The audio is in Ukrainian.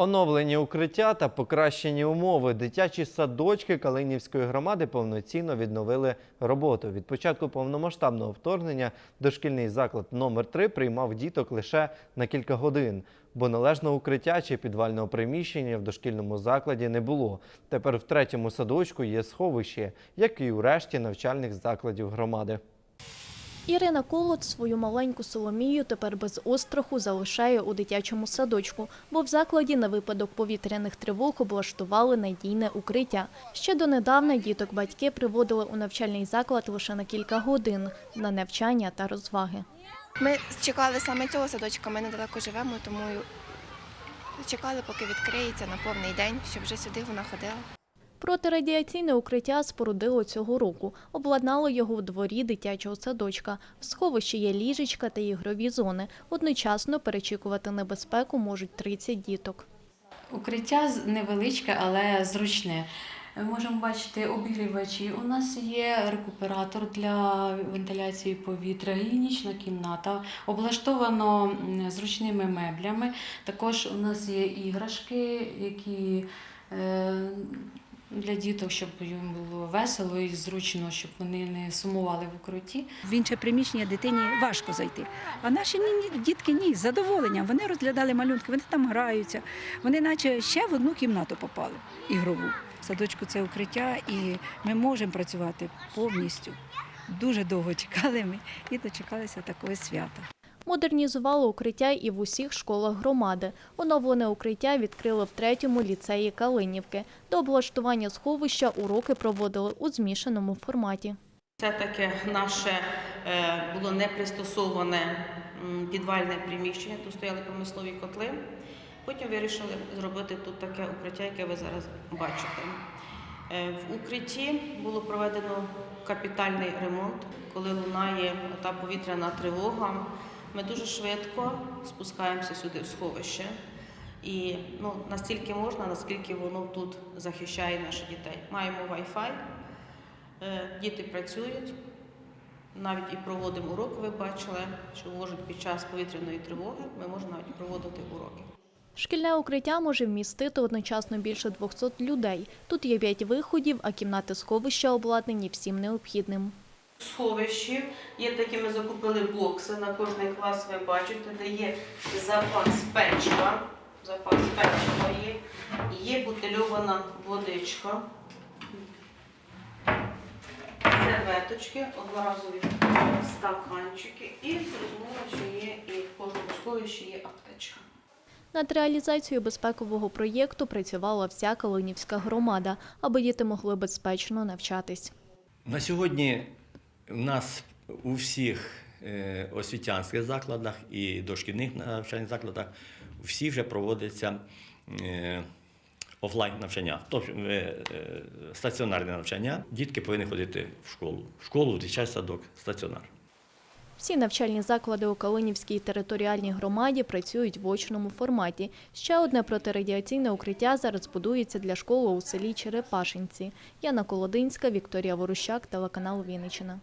Оновлені укриття та покращені умови. Дитячі садочки Калинівської громади повноцінно відновили роботу. Від початку повномасштабного вторгнення дошкільний заклад номер 3 приймав діток лише на кілька годин, бо належного укриття чи підвального приміщення в дошкільному закладі не було. Тепер в третьому садочку є сховище, як і у решті навчальних закладів громади. Ірина Колот свою маленьку Соломію тепер без остраху залишає у дитячому садочку, бо в закладі на випадок повітряних тривог облаштували надійне укриття. Ще донедавна діток батьки приводили у навчальний заклад лише на кілька годин на навчання та розваги. Ми чекали саме цього садочка, ми недалеко живемо, тому чекали, поки відкриється на повний день, щоб вже сюди вона ходила. Протирадіаційне укриття спорудило цього року. Обладнали його в дворі дитячого садочка. В сховищі є ліжечка та ігрові зони. Одночасно перечікувати небезпеку можуть 30 діток. Укриття невеличке, але зручне. Ми Можемо бачити обігрівачі. У нас є рекуператор для вентиляції повітря, гігієнічна кімната, облаштовано зручними меблями. Також у нас є іграшки, які е, для діток, щоб їм було весело і зручно, щоб вони не сумували в укритті. В інше приміщення дитині важко зайти. А наші ні, дітки ні, з задоволенням. Вони розглядали малюнки, вони там граються. Вони наче ще в одну кімнату попали ігрову. Садочку це укриття, і ми можемо працювати повністю. Дуже довго чекали ми і дочекалися такого свята. Модернізували укриття і в усіх школах громади. Оновлене укриття відкрили в третьому ліцеї Калинівки. До облаштування сховища уроки проводили у змішаному форматі. Це таке наше е, було непристосоване підвальне приміщення, тут стояли промислові котли. Потім вирішили зробити тут таке укриття, яке ви зараз бачите. Е, В укритті було проведено капітальний ремонт, коли лунає та повітряна тривога. Ми дуже швидко спускаємося сюди в сховище. І ну, настільки можна, наскільки воно тут захищає наших дітей. Маємо Wi-Fi, Е, Діти працюють, навіть і проводимо уроки, ви бачили, що можуть під час повітряної тривоги, ми можемо навіть проводити уроки. Шкільне укриття може вмістити одночасно більше 200 людей. Тут є 5 виходів, а кімнати сховища обладнані всім необхідним. Сховищі. Є такі, ми закупили бокси на кожний клас, ви бачите, де є запас печива, запас печива є, є бутильована водичка, серветочки, одноразові стаканчики. І зрозуміло, що є і в кожному сховищі є аптечка. Над реалізацією безпекового проєкту працювала вся Калинівська громада, аби діти могли безпечно навчатись. На сьогодні в нас у всіх е, освітянських закладах і дошкільних навчальних закладах всі вже проводяться е, офлайн навчання, тобто стаціонарне навчання. Дітки повинні ходити в школу. В школу, дитячий садок, стаціонар. Всі навчальні заклади у Калинівській територіальній громаді працюють в очному форматі. Ще одне протирадіаційне укриття зараз будується для школи у селі Черепашинці. Яна Колодинська, Вікторія Ворущак, телеканал Вінниччина.